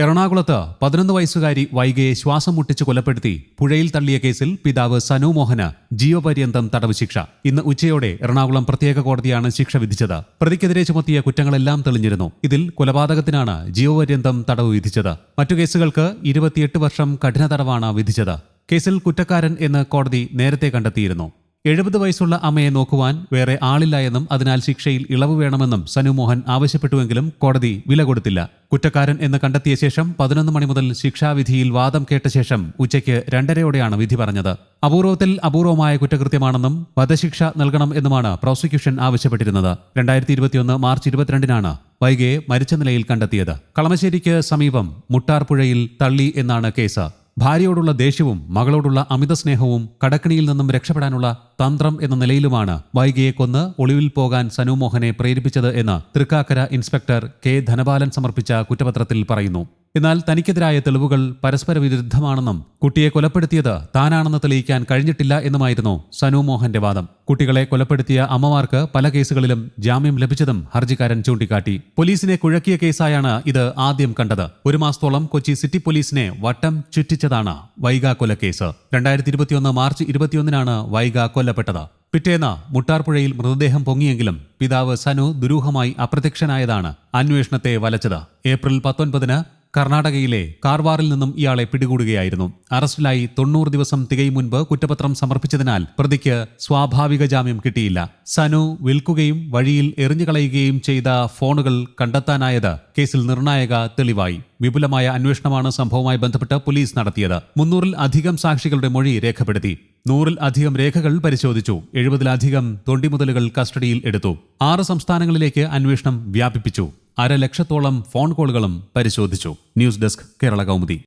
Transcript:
എറണാകുളത്ത് പതിനൊന്ന് വയസ്സുകാരി വൈകയെ ശ്വാസം മുട്ടിച്ച് കൊലപ്പെടുത്തി പുഴയിൽ തള്ളിയ കേസിൽ പിതാവ് സനു മോഹന് ജീവപര്യന്തം തടവ് ശിക്ഷ. ഇന്ന് ഉച്ചയോടെ എറണാകുളം പ്രത്യേക കോടതിയാണ് ശിക്ഷ വിധിച്ചത്. പ്രതിക്കെതിരെ ചുമത്തിയ കുറ്റങ്ങളെല്ലാം തെളിഞ്ഞിരുന്നു. ഇതിൽ കൊലപാതകത്തിനാണ് ജീവപര്യന്തം തടവ് വിധിച്ചത്. മറ്റു കേസുകൾക്ക് ഇരുപത്തിയെട്ട് വർഷം കഠിന തടവാണ് വിധിച്ചത്. കേസിൽ കുറ്റക്കാരൻ എന്ന് കോടതി നേരത്തെ കണ്ടെത്തിയിരുന്നു. എഴുപത് വയസ്സുള്ള അമ്മയെ നോക്കുവാൻ വേറെ ആളില്ല എന്നും അതിനാൽ ശിക്ഷയിൽ ഇളവ് വേണമെന്നും സനുമോഹൻ ആവശ്യപ്പെട്ടുവെങ്കിലും കോടതി വില കൊടുത്തില്ല. കുറ്റക്കാരൻ എന്ന് കണ്ടെത്തിയ ശേഷം പതിനൊന്ന് മണി മുതൽ ശിക്ഷാവിധിയിൽ വാദം കേട്ട ശേഷം ഉച്ചയ്ക്ക് രണ്ടരയോടെയാണ് വിധി പറഞ്ഞത്. അപൂർവത്തിൽ അപൂർവമായ കുറ്റകൃത്യമാണെന്നും വധശിക്ഷ നൽകണം എന്നുമാണ് പ്രോസിക്യൂഷൻ ആവശ്യപ്പെട്ടിരുന്നത്. രണ്ടായിരത്തി ഇരുപത്തിയൊന്ന് മാർച്ച് ഇരുപത്തിരണ്ടിനാണ് വൈകിയെ മരിച്ച നിലയിൽ കണ്ടെത്തിയത്. കളമശ്ശേരിക്ക് സമീപം മുട്ടാർപ്പുഴയിൽ തള്ളി എന്നാണ് കേസ്. ഭാര്യയോടുള്ള ദേഷ്യവും മകളോടുള്ള അമിത സ്നേഹവും കടക്കിണിയിൽ നിന്നും രക്ഷപ്പെടാനുള്ള തന്ത്രം എന്ന നിലയിലുമാണ് വൈകിയെ കൊന്ന് ഒളിവിൽ പോകാൻ സനുമോഹനെ പ്രേരിപ്പിച്ചത് എന്ന് തൃക്കാക്കര ഇൻസ്പെക്ടർ കെ ധനപാലൻ സമർപ്പിച്ച കുറ്റപത്രത്തിൽ പറയുന്നു. എന്നാൽ തനിക്കെതിരായ തെളിവുകൾ പരസ്പര വിരുദ്ധമാണെന്നും കുട്ടിയെ കൊലപ്പെടുത്തിയത് താനാണെന്ന് തെളിയിക്കാൻ കഴിഞ്ഞിട്ടില്ല എന്നുമായിരുന്നു സനു മോഹന്റെ വാദം. കുട്ടികളെ കൊലപ്പെടുത്തിയ അമ്മമാർക്ക് പല കേസുകളിലും ജാമ്യം ലഭിച്ചതും ഹർജിക്കാരൻ ചൂണ്ടിക്കാട്ടി. പോലീസിനെ കുഴക്കിയ കേസായാണ് ഇത് ആദ്യം കണ്ടത്. ഒരു മാസത്തോളം കൊച്ചി സിറ്റി പോലീസിനെ വട്ടം ചുറ്റിച്ചതാണ് വൈഗ കൊലക്കേസ് രണ്ടായിരത്തി ഇരുപത്തിയൊന്ന് മാർച്ച് ഇരുപത്തിയൊന്നിനാണ് വൈഗ കൊല്ലപ്പെട്ടത്. പിറ്റേന്ന് മുട്ടാർപ്പുഴയിൽ മൃതദേഹം പൊങ്ങിയെങ്കിലും പിതാവ് സനു ദുരൂഹമായി അപ്രത്യക്ഷനായതാണ് അന്വേഷണത്തെ വലച്ചത്. ഏപ്രിൽ പത്തൊൻപതിന് കർണാടകയിലെ കാർവാറിൽ നിന്നും ഇയാളെ പിടികൂടുകയായിരുന്നു. അറസ്റ്റിലായി തൊണ്ണൂറ് ദിവസം തികയും മുൻപ് കുറ്റപത്രം സമർപ്പിച്ചതിനാൽ പ്രതിക്ക് സ്വാഭാവിക ജാമ്യം കിട്ടിയില്ല. സനു വിൽക്കുകയും വഴിയിൽ എറിഞ്ഞുകളയുകയും ചെയ്ത ഫോണുകൾ കണ്ടെത്താനായത് കേസിൽ നിർണായക തെളിവായി. വിപുലമായ അന്വേഷണമാണ് സംഭവവുമായി ബന്ധപ്പെട്ട് പോലീസ് നടത്തിയത്. മുന്നൂറിൽ അധികം സാക്ഷികളുടെ മൊഴി രേഖപ്പെടുത്തി. നൂറിൽ അധികം രേഖകൾ പരിശോധിച്ചു. എഴുപതിലധികം തൊണ്ടിമുതലുകൾ കസ്റ്റഡിയിൽ എടുത്തു. ആറ് സംസ്ഥാനങ്ങളിലേക്ക് അന്വേഷണം വ്യാപിപ്പിച്ചു. അരലക്ഷത്തോളം ഫോൺ കോളുകളും പരിശോധിച്ചു. News desk Kerala Kaumudi.